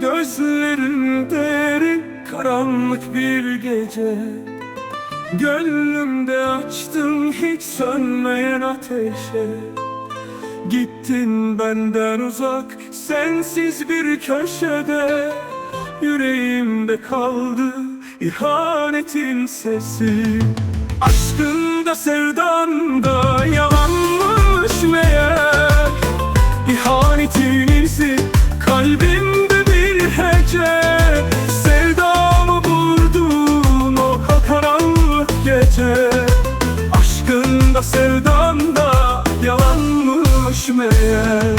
Gözlerin derin karanlık bir gece. Gönlümde açtın hiç sönmeyen ateşe. Gittin benden uzak sensiz bir köşede. Yüreğimde kaldı ihanetin sesi. Aşkında sevdanda kalbimde bir hece Sevdamı vurdun o karanlık gece. Aşkında sevdanda yalanmış meğer.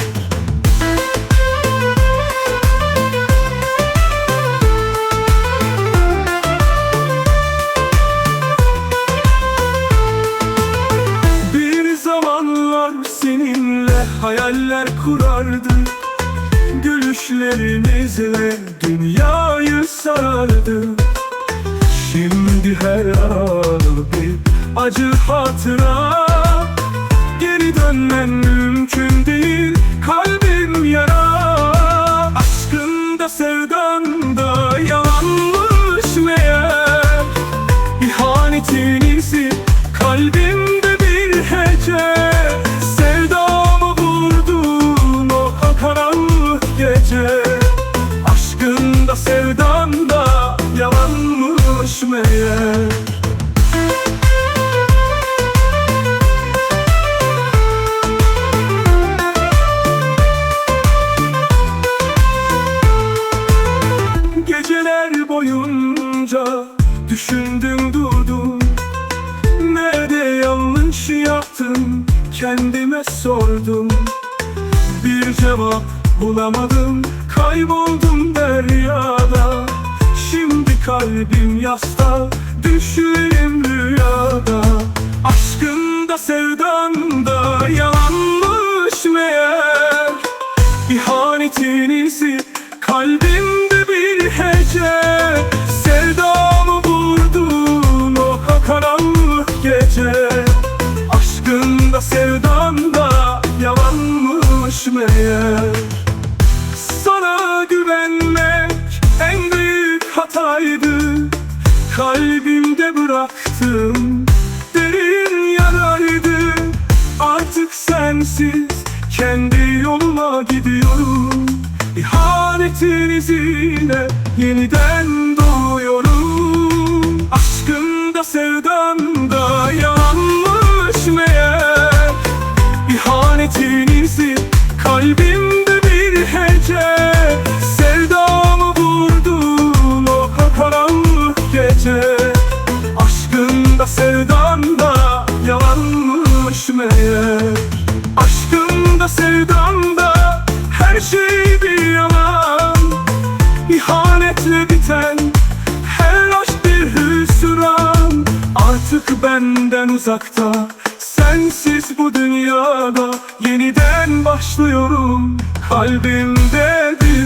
Bir zamanlar seninle hayaller kurardık Gülüşlerimizle dünyayı sarardı Şimdi her an bir acı hatıra Geri dönmen mümkün boyunca düşündüm durdum Nerede yanlış yaptım kendime sordum. Bir cevap bulamadım. Kayboldum deryada. Şimdi kalbim yasta. Düşerim rüyada. Aşkında sevdanda yalanmış meğer. İhanetin izi hece Sevdamı vurdun o karanlık gece? Aşkında sevdanda yalanmış meğer. Sana güvenmek en büyük hataydı. Kalbimde bıraktım derin yaraydı. Artık sensiz kendi yoluma gidiyorum İhanetin izine yeniden doğuyorum Aşkında sevdanda yanlış meğer. İhanetin izi kalbimde bir hece. Sevdamı vurdun o karanlık gece. Aşkında sevdanda yalanmış meğer. Aşkında sevdanda İhanetle biten her aşk bir hüsran. Artık benden uzakta Sensiz bu dünyada Yeniden başlıyorum. Kalbimde bir